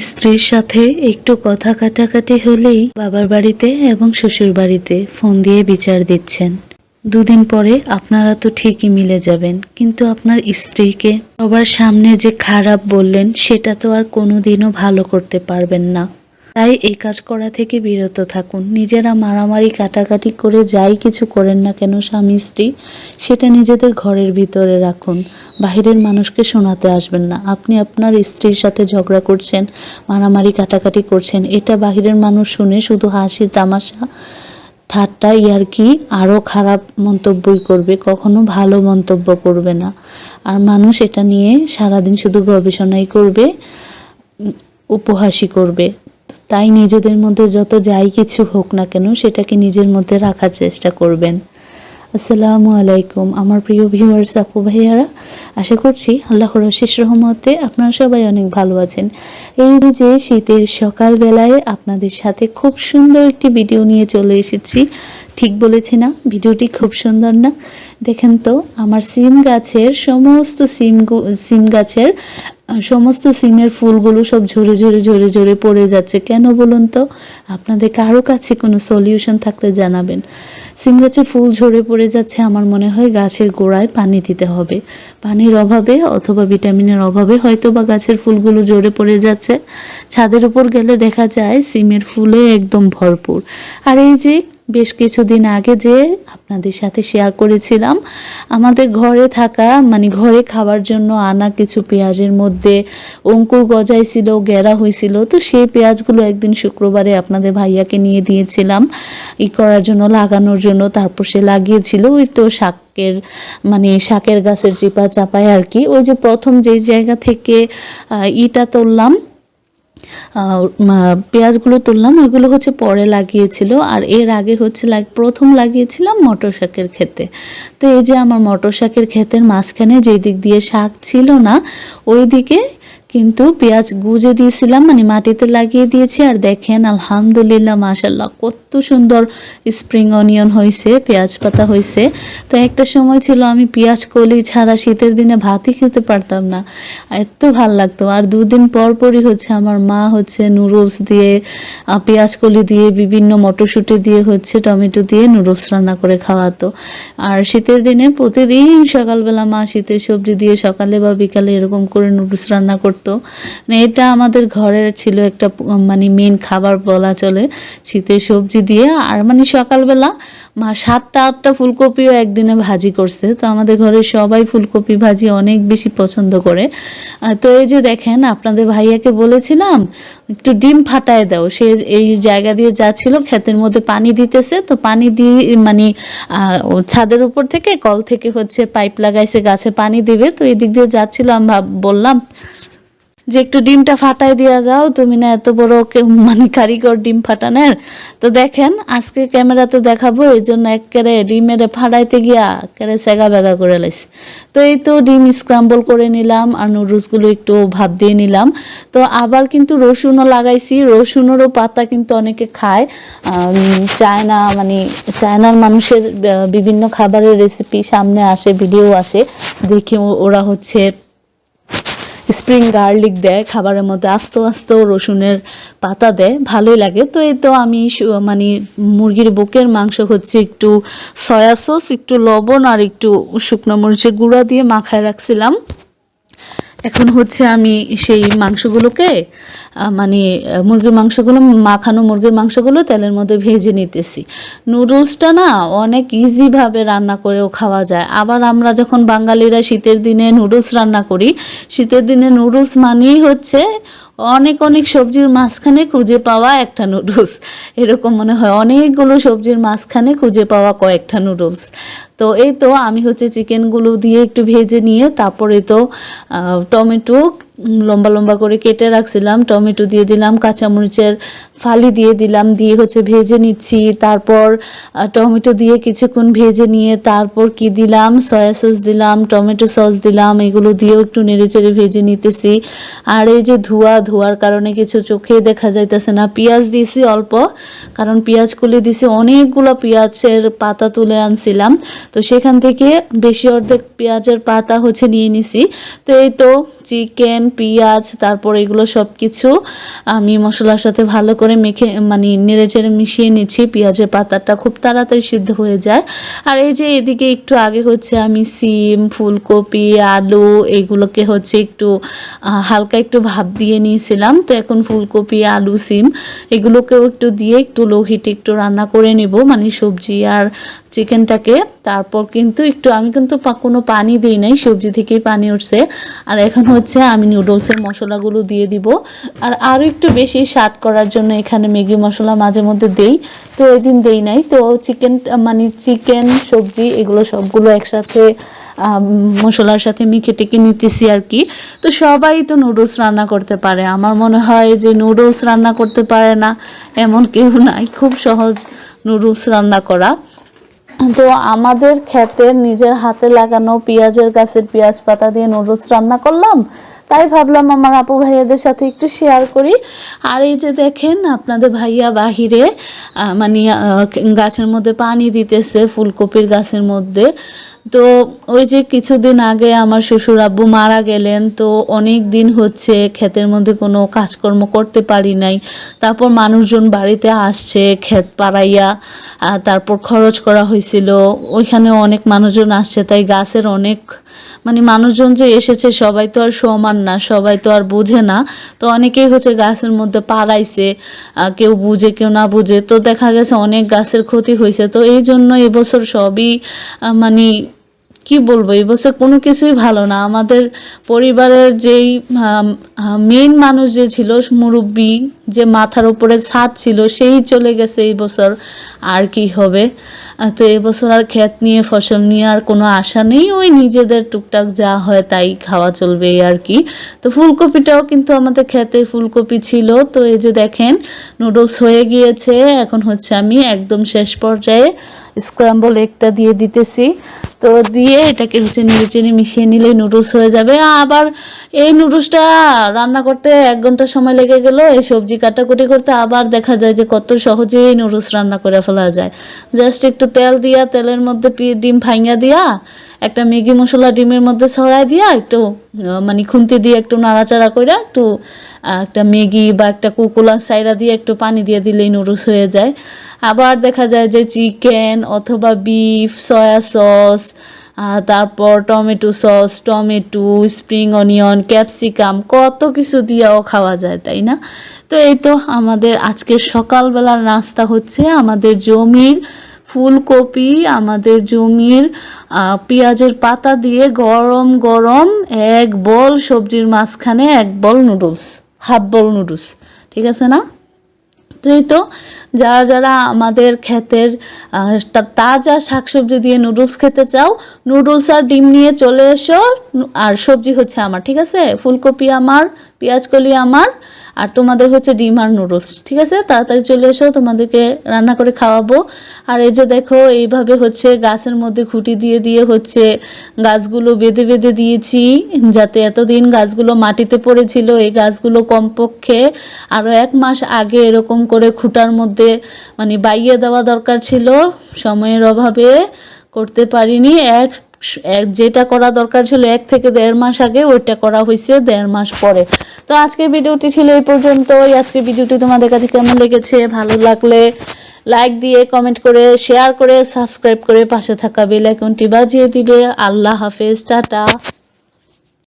স্ত্রীর সাথে একটু কথা কাটাকাটি হলেই বাবার বাড়িতে এবং শ্বশুর বাড়িতে ফোন দিয়ে বিচার দিচ্ছেন। দুদিন পরে আপনারা তো ঠিকই মিলে যাবেন, কিন্তু আপনার স্ত্রীকে সবার সামনে যে খারাপ বললেন, সেটা তো আর কোনোদিনও ভালো করতে পারবেন না। তাই এই কাজ করা থেকে বিরত থাকুন। নিজেরা মারামারি কাটাকাটি করে যাই কিছু করেন না কেন স্বামী, স্ত্রী, সেটা নিজেদের ঘরের ভিতরে রাখুন। বাহিরের মানুষকে শোনাতে আসবেন না। আপনি আপনার স্ত্রীর সাথে ঝগড়া করছেন, মারামারি কাটাকাটি করছেন, এটা বাহিরের মানুষ শুনে শুধু হাসি, তামাশা, ঠাট্টা, ইয়ারকি, আরও খারাপ মন্তব্যই করবে, কখনো ভালো মন্তব্য করবে না। আর মানুষ এটা নিয়ে সারাদিন শুধু গবেষণাই করবে উপহাসই করবে। তাই নিজেদের মধ্যে যত যাই কিছু হোক না কেন সেটাকে নিজের মধ্যে রাখার চেষ্টা করবেন। আসসালামু আলাইকুম। আমার প্রিয় ভিউয়ার্স আপু ভাইয়ারা, আশা করছি আল্লাহর শেষ রহমতে আপনারা সবাই অনেক ভালো আছেন। এই যে শীতের সকালবেলায় আপনাদের সাথে খুব সুন্দর একটি ভিডিও নিয়ে চলে এসেছি। ঠিক বলেছি না? ভিডিওটি খুব সুন্দর না? দেখেন তো, আমার সিম গাছের সমস্ত সিম সিম গাছের সমস্ত সিমের ফুলগুলো সব ঝরে ঝরে ঝরে ঝরে পড়ে যাচ্ছে। কেন বলুন তো? আপনাদের কারও কাছে কোনো সলিউশন থাকলে জানাবেন। সিম গাছে ফুল ঝরে পড়ে যাচ্ছে, আমার মনে হয় গাছের গোড়ায় পানি দিতে হবে। পানির অভাবে অথবা ভিটামিনের অভাবে হয়তো বা গাছের ফুলগুলো ঝরে পড়ে যাচ্ছে। ছাদের উপর গেলে দেখা যায়, সিমের ফুলে একদম ভরপুর। আর এই যে বেশ কিছুদিন আগে যে আপনাদের সাথে শেয়ার করেছিলাম, আমাদের ঘরে থাকা মানে ঘরে খাওয়ার জন্য আনা কিছু পেঁয়াজের মধ্যে অঙ্কুর গজাইছিল গেরা হয়েছিল তো সেই পেঁয়াজগুলো একদিন শুক্রবারে আপনাদের ভাইয়াকে নিয়ে দিয়েছিলাম, ই করার জন্য, লাগানোর জন্য, তারপর সে লাগিয়েছিল, ওই তো শাক শাকের মানে শাকের গাছের চিপা চাপায় আর কি। ওই যে প্রথম যেই জায়গা থেকে ইটা তুললাম পেঁয়াজগুলো তুললাম ওইগুলো হচ্ছে পরে লাগিয়েছিল, আর এর আগে হচ্ছে লাগ, প্রথম লাগিয়েছিলাম মটর শাকের ক্ষেতে। তো এই যে আমার মটর শাকের ক্ষেতের মাঝখানে যেই দিক দিয়ে শাক ছিল না ওই দিকে কিন্তু পেঁয়াজ গুজে দিয়েছিলাম মানে মাটিতে লাগিয়ে দিয়েছি, আর দেখেন আলহামদুলিল্লাহ মাশাল্লাহ কত সুন্দর স্প্রিং অনিয়ন হয়েছে, পেঁয়াজ পাতা হয়েছে। তো একটা সময় ছিল আমি পেঁয়াজ কলি ছাড়া শীতের দিনে ভাতই খেতে পারতাম না, এত ভালো লাগতো। আর দুদিন পর পরই হচ্ছে আমার মা হচ্ছে নুডলস দিয়ে পেঁয়াজ কলি দিয়ে, বিভিন্ন মটরশুঁটি দিয়ে হচ্ছে টমেটো দিয়ে নুডলস রান্না করে খাওয়াতো। আর শীতের দিনে প্রতিদিন সকালবেলা মা শীতের সবজি দিয়ে, সকালে বা বিকালে এরকম করে নুডলস রান্না করতো। মানে এটা আমাদের ঘরের ছিল একটা মানে মেন খাবার বলা চলে। শীতের সবজি দিয়ে আর মানে সকালবেলা মা সাতটা, আটটা ফুলকপিও একদিনে ভাজি করছে। তো আমাদের ঘরে সবাই ফুলকপি ভাজি অনেক বেশি পছন্দ করে। তো এই যে দেখেন, আপনাদের ভাইয়াকে বলেছিলাম, একটু ডিম ফাটায় দাও। সে এই জায়গা দিয়ে যাচ্ছিল, ক্ষেতের মধ্যে পানি দিতেছে। তো পানি দিয়ে মানে ছাদের উপর থেকে, কল থেকে হচ্ছে পাইপ লাগাইছে, গাছে পানি দিবে। তো এই দিক দিয়ে যাচ্ছিল, আমি বললাম যে একটু ডিমটা ফাটাই দিয়া যাও, তুমি না এত বড় মানে কারিগর ডিম ফাটানোর। তো দেখেন, আজকে ক্যামেরাতে দেখাবো, এই জন্য একেবারে ডিমের ফাটাইতে গিয়া একেবারে সেগা বেগা করে লাইছি। তো এই তো ডিম স্ক্রাম্বল করে নিলাম আর নুডলসগুলো একটু ভাব দিয়ে নিলাম। তো আবার কিন্তু রসুনও লাগাইছি, রসুনেরও পাতা কিন্তু অনেকে খায়। চায়না মানে চায়নার মানুষের বিভিন্ন খাবারের রেসিপি সামনে আসে ভিডিও আসে, দেখে ওরা হচ্ছে স্প্রিং গার্লিক দেয়, খাবারের মধ্যে আস্ত আস্ত রসুনের পাতা দেয়, ভালোই লাগে। তো এই তো আমি মানে মুরগির বুকের মাংস হচ্ছে একটু সয়া সস একটু লবণ আর একটু শুকনো মরিচের গুঁড়া দিয়ে মাখায় রাখছিলাম। এখন হচ্ছে আমি সেই মাংসগুলোকে মানে মুরগির মাংসগুলো, মাখানো মুরগির মাংসগুলো তেলের মধ্যে ভেজে নিতেছি। নুডলসটা না অনেক ইজিভাবে রান্না করেও খাওয়া যায়। আবার আমরা যখন বাঙালিরা শীতের দিনে নুডলস রান্না করি, শীতের দিনে নুডলস মানেই হচ্ছে অনেক অনেক সবজির মাঝখানে খুঁজে পাওয়া একটা নুডলস এরকম মনে হয় অনেকগুলো সবজির মাঝখানে খুঁজে পাওয়া কয়েকটা নুডলস তো এই তো আমি হচ্ছে চিকেনগুলো দিয়ে একটু ভেজে নিয়ে, তারপরে তো টমেটো লম্বা লম্বা করে কেটে রাখছিলাম, টমেটো দিয়ে দিলাম, কাঁচামরিচের ফালি দিয়ে দিলাম, দিয়ে হচ্ছে ভেজে নিচ্ছি, তারপর টমেটো দিয়ে কিছুক্ষণ ভেজে নিয়ে তারপর কি দিলাম? সয়া সস দিলাম, টমেটো সস দিলাম, এগুলো দিয়েও একটু নেড়ে চেড়ে ভেজে নিতেছি। আর এই যে ধোয়া, ধোয়ার কারণে কিছু চোখে দেখা যাইতেছে না, পেঁয়াজ দিয়েছি অল্প, কারণ পেঁয়াজ কুলি দিছি অনেকগুলো পেঁয়াজের পাতা তুলে আনছিলাম, তো সেখান থেকে বেশি অর্ধেক পেঁয়াজের পাতা হচ্ছে নিয়ে নিছি। তো এই তো, চিকেন চিকেন, পেঁয়াজ, তারপর এগুলো সব কিছু আমি মশলার সাথে ভালো করে মেখে মানে নেড়ে চেড়ে মিশিয়ে নিচ্ছি। পেঁয়াজের পাতাটা খুব তাড়াতাড়ি সিদ্ধ হয়ে যায়। আর এই যে এদিকে একটু আগে হচ্ছে আমি সিম, ফুলকপি, আলু এগুলোকে হচ্ছে একটু হালকা একটু ভাপ দিয়ে নিয়েছিলাম। তো এখন ফুলকপি, আলু, সিম এগুলোকেও একটু দিয়ে একটু লো হিটে একটু রান্না করে নিব। মানে সবজি আর চিকেনটাকে তারপর কিন্তু একটু, আমি কিন্তু কোনো পানি দিই নাই, সবজি থেকেই পানি উঠছে। আর এখন হচ্ছে আমি নুডলসের মশলাগুলো দিয়ে দিব। আর আরও একটু বেশি স্বাদ করার জন্য এখানে ম্যাগি মশলা মাঝে মধ্যে দেই। তো এদিন দেই নাই। তো চিকেন মানে চিকেন সবজি এগুলো সবগুলো একসাথে মশলার সাথে মেখে টেকে নিতেছি আর কি। তো সবাই তো নুডলস রান্না করতে পারে। আমার মনে হয় যে নুডলস রান্না করতে পারে না, এমন কেউ নাই। খুব সহজ নুডলস রান্না করা। তো আমাদের ক্ষেতের নিজের হাতে লাগানো পেঁয়াজের গাছের পেঁয়াজ পাতা দিয়ে নুডলস রান্না করলাম। তাই ভাবলাম আমার আপু ভাইয়াদের সাথে একটু শেয়ার করি। আর এই যে দেখেন আপনাদের ভাইয়া বাহিরে মানে গাছের মধ্যে পানি দিতেছে ফুলকপির গাছের মধ্যে। তো ওই যে কিছুদিন আগে আমার শ্বশুর আব্বু মারা গেলেন, তো অনেক দিন হচ্ছে ক্ষেতের মধ্যে কোনো কাজকর্ম করতে পারি নাই। তারপর মানুষজন বাড়িতে আসছে, ক্ষেত পাড়াইয়া তারপর খরচ করা হয়েছিল ওইখানে অনেক মানুষজন আসছে, তাই গাছের অনেক মানে মানুষজন যে এসেছে সবাই তো আর সমান না, সবাই তো আর বোঝে না। তো অনেকেই হচ্ছে গাছের মধ্যে পাড়াইছে কেউ বুঝে, কেউ না বুঝে। তো দেখা গেছে অনেক গাছের ক্ষতি হয়েছে তো এই জন্য এবছর সবই মানে কি বলব? এই বছর কোনো কিছুই ভালো না। আমাদের পরিবারের যেই মেইন মানুষ যে ছিল, মুরব্বী, যে মাথার উপরে ছাদ ছিল, সেই চলে গেছে এই বছর। আর কি হবে? তো এবছর আর ক্ষেত নিয়ে, ফসল নিয়ে আর কোনো আশা নেই। ওই নিজেদের টুকটাক যা হয় তাই খাওয়া চলবে আর কি। তো ফুলকপিটাও কিন্তু আমাদের ক্ষেতের ফুলকপি ছিল। তো এই যে দেখেন নুডলস হয়ে গিয়েছে। এখন হচ্ছে আমি একদম শেষ পর্যায়ে স্ক্রাম্বল এগটা দিয়ে দিতেছি। তো দিয়ে এটাকে হচ্ছে নেড়ে চেড়ে মিশিয়ে নিলে নুডলস হয়ে যাবে। আবার এই নুডলসটা রান্না করতে এক ঘণ্টা সময় লেগে গেল। এই সবজি কাটাকুটি করতে আবার দেখা যায় যে কত সহজেই নুডলস রান্না করে ফেলা যায়। জাস্ট একটু তেল দিয়া, তেলের মধ্যে ডিম ভাঙা দিয়া, একটা ম্যাগি মশলা ডিমের মধ্যে ছড়াই দিয়া, একটু মানে খুন্তি দিয়ে একটু নাড়াচাড়া করে একটু একটা ম্যাগি বা একটা কুকুলা সাইরা দিয়ে একটু পানি দিয়ে দিলেই নুডলস হয়ে যায়। আবার দেখা যায় যে চিকেন অথবা বিফ, সয়া সস তারপর tomato sauce, tomato, spring onion, capsicum, কত কিছু দিয়েও খাওয়া যায়, তাই না? তো এই তো আমাদের আজকের সকালবেলার নাস্তা হচ্ছে আমাদের জমির ফুলকপি আমাদের জমির পেঁয়াজের পাতা দিয়ে গরম গরম এক বল সবজির মাঝখানে এক bowl noodles, half bowl noodles, ঠিক আছে না? তো এই তো যারা যারা আমাদের ক্ষেতের তাজা শাকসবজি দিয়ে নুডলস খেতে চাও, নুডলস আর ডিম নিয়ে চলে এসো। আর সবজি হচ্ছে আমার, ঠিক আছে? ফুলকপি আমার, পেঁয়াজকলি আমার, আর তোমাদের হচ্ছে ডিম আর নুডলস, ঠিক আছে? তাড়াতাড়ি চলে এসো, তোমাদেরকে রান্না করে খাওয়াবো। আর এই যে দেখো, এইভাবে হচ্ছে গাছের মধ্যে খুঁটি দিয়ে দিয়ে হচ্ছে গাছগুলো বেঁধে বেঁধে দিয়েছি, যাতে এতদিন গাছগুলো মাটিতে পড়েছিল, এই গাছগুলো কমপক্ষে আরও এক মাস আগে এরকম করে খুঁটার মধ্যে মানে বাইয়ে দেওয়া দরকার ছিল। সময়ের অভাবে করতে পারিনি। এক যেটা করা দরকার ছিল এক থেকে দেড় মাস আগে, ওইটা করা হয়েছে দেড় মাস পরে। তো আজকের ভিডিওটি ছিল এই পর্যন্তই। আজকের ভিডিওটি তোমাদের কাছে কেমন লেগেছে, ভালো লাগলে লাইক দিয়ে কমেন্ট করে, শেয়ার করে, সাবস্ক্রাইব করে পাশে থাকা বেল আইকনটি বাজিয়ে দিবে। আল্লাহ হাফেজ, টাটা।